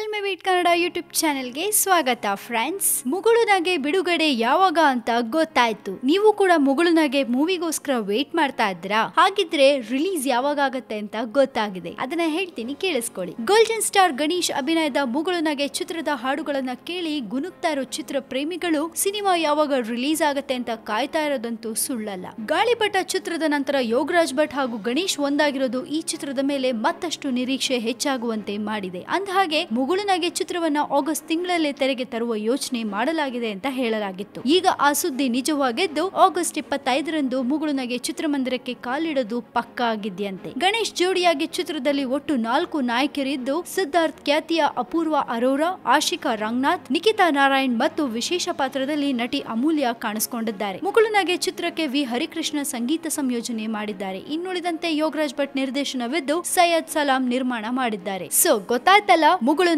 Filmy beet Kannada YouTube ಚಾನೆಲ್ಗೆ ಸ್ವಾಗತ friends ಮುಗುಳನಗೆ ಬಿಡುಗಡೆ ಯಾವಾಗ ಅಂತ ಗೊತ್ತಾಯ್ತು. ನೀವು ಕೂಡ ಮುಗುಳುನಗೆ ಮೂವಿಗೋಸ್ಕರ ವೇಟ್ ಮಾಡ್ತಾ ಇದ್ರಾ ಹಾಗಿದ್ರೆ ರಿಲೀಸ್ ಯಾವಾಗ ಆಗತ್ತೆ ಅಂತ ಗೊತ್ತಾಗಿದೆ. ಅದನ್ನ ಹೇಳ್ತೀನಿ, ಕೇಳಿಸ್ಕೊಳ್ಳಿ. ಗೋಲ್ಡನ್ ಸ್ಟಾರ್ ಗಣೇಶ್ ಅಭಿನಯದ ಮುಗುಳುನಗೆ ಚಿತ್ರದ ಹಾಡುಗಳನ್ನ ಕೇಳಿ ಗುನುಕ್ತಾ ಇರೋ ಚಿತ್ರ ಪ್ರೇಮಿಗಳು ಸಿನಿಮಾ ಯಾವಾಗ ರಿಲೀಸ್ ಆಗತ್ತೆ ಅಂತ ಕಾಯ್ತಾ ಇರೋದಂತೂ ಸುಳ್ಳಲ್ಲ. ಗಾಳಿಪಟ ಚಿತ್ರದ ನಂತರ ಯೋಗರಾಜ್ ಭಟ್ ಹಾಗೂ ಗಣೇಶ್ ಒಂದಾಗಿರೋದು ಈ ಚಿತ್ರದ ಮೇಲೆ ಮತ್ತಷ್ಟು ನಿರೀಕ್ಷೆ ಹೆಚ್ಚಾಗುವಂತೆ ಮಾಡಿದೆ. ಅಂದಹಾಗೆ ಮುಗುಳುನಗೆ ಚಿತ್ರವನ್ನ ಆಗಸ್ಟ್ ತಿಂಗಳಲ್ಲೇ ತೆರೆಗೆ ತರುವ ಯೋಚನೆ ಮಾಡಲಾಗಿದೆ ಅಂತ ಹೇಳಲಾಗಿತ್ತು. ಈಗ ಆ ಸುದ್ದಿ ನಿಜವಾಗಿದ್ದು, ಆಗಸ್ಟ್ ಇಪ್ಪತ್ತೈದರಂದು ಮುಗುಳನಾಗೆ ಚಿತ್ರಮಂದಿರಕ್ಕೆ ಕಾಲಿಡದು ಪಕ್ಕಾ ಆಗಿದೆಯಂತೆ. ಗಣೇಶ್ ಜೋಡಿಯಾಗಿ ಚಿತ್ರದಲ್ಲಿ ಒಟ್ಟು ನಾಲ್ಕು ನಾಯಕಿಯರಿದ್ದು ಸಿದ್ಧಾರ್ಥ್, ಖ್ಯಾತಿಯ ಅಪೂರ್ವ ಅರೋರಾ, ಆಶಿಕಾ ರಂಗನಾಥ್ ನಿಖಿತಾ ನಾರಾಯಣ್ ಮತ್ತು ವಿಶೇಷ ಪಾತ್ರದಲ್ಲಿ ನಟಿ ಅಮೂಲ್ಯ ಕಾಣಿಸಿಕೊಂಡಿದ್ದಾರೆ. ಮುಗುಳನಾಗೆ ಚಿತ್ರಕ್ಕೆ ವಿ. ಹರಿಕೃಷ್ಣ ಸಂಗೀತ ಸಂಯೋಜನೆ ಮಾಡಿದ್ದಾರೆ. ಇನ್ನುಳಿದಂತೆ ಯೋಗರಾಜ್ ಭಟ್ ನಿರ್ದೇಶನವಿದ್ದು, ಸೈಯದ್ ಸಲಾಂ ನಿರ್ಮಾಣ ಮಾಡಿದ್ದಾರೆ. ಸೊ, ಗೊತ್ತಾಯ್ತಲ್ಲ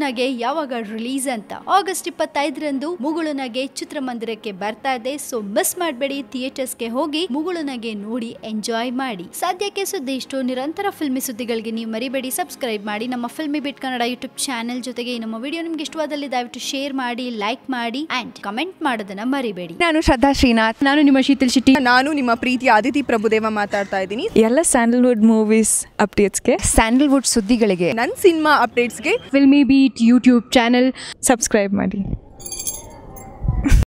ಮುಗುಳುನಗೆ ಯಾವಾಗ ರಿಲೀಸ್ ಅಂತ ಆಗಸ್ಟ್ ಇಪ್ಪತ್ತೈದರಂದು ಮುಗುಳುನಗೆ ಚಿತ್ರಮಂದಿರಕ್ಕೆ ಬರ್ತಾ ಇದೆ. ಸೊ ಮಿಸ್ ಮಾಡಬೇಡಿ ಥಿಯೇಟರ್ಸ್ಗೆ ಹೋಗಿ ಮುಗುಳುನಗೆ ನೋಡಿ ಎಂಜಾಯ್ ಮಾಡಿ. ಸದ್ಯಕ್ಕೆ ಸುದ್ದಿ ಇಷ್ಟು. ನಿರಂತರ ಫಿಲ್ಮಿ ಸುದ್ದಿಗಳಿಗೆ ನೀವು ಮರಿಬೇಡಿ. ಸಬ್ಸ್ಕ್ರೈಬ್ ಮಾಡಿ. ನಮ್ಮ Filmibeat Kannada YouTube channel ಜೊತೆಗೆ ಈ ನಮ್ಮ ವಿಡಿಯೋ ನಿಮ್ಗೆ ಇಷ್ಟವಾದಲ್ಲಿ ದಯವಿಟ್ಟು ಶೇರ್ ಮಾಡಿ ಲೈಕ್ ಮಾಡಿ ಅಂಡ್ ಕಮೆಂಟ್ ಮಾಡೋದನ್ನ ಮರಿಬೇಡಿ. ನಾನು ಶ್ರದ್ಧಾ ಶ್ರೀನಾಥ್. ನಾನು ನಿಮ್ಮ ಶೀತಲ್ ಶೆಟ್ಟಿ. ನಾನು ನಿಮ್ಮ ಪ್ರೀತಿ ಆದಿತಿ ಪ್ರಭುದೇವ ಮಾತಾಡ್ತಾ ಇದ್ದೀನಿ. ಎಲ್ಲ ಸ್ಯಾಂಡಲ್ವುಡ್ ಮೂವೀಸ್ ಅಪ್ಡೇಟ್ಸ್ಗೆ ಸ್ಯಾಂಡಲ್ವುಡ್ ಸುದ್ದಿಗಳಿಗೆ. ನನ್ನ ಸಿನಿಮಾ ಅಪ್ಡೇಟ್ಸ್ಗೆ filmy beet YouTube channel subscribe ಮಾಡಿ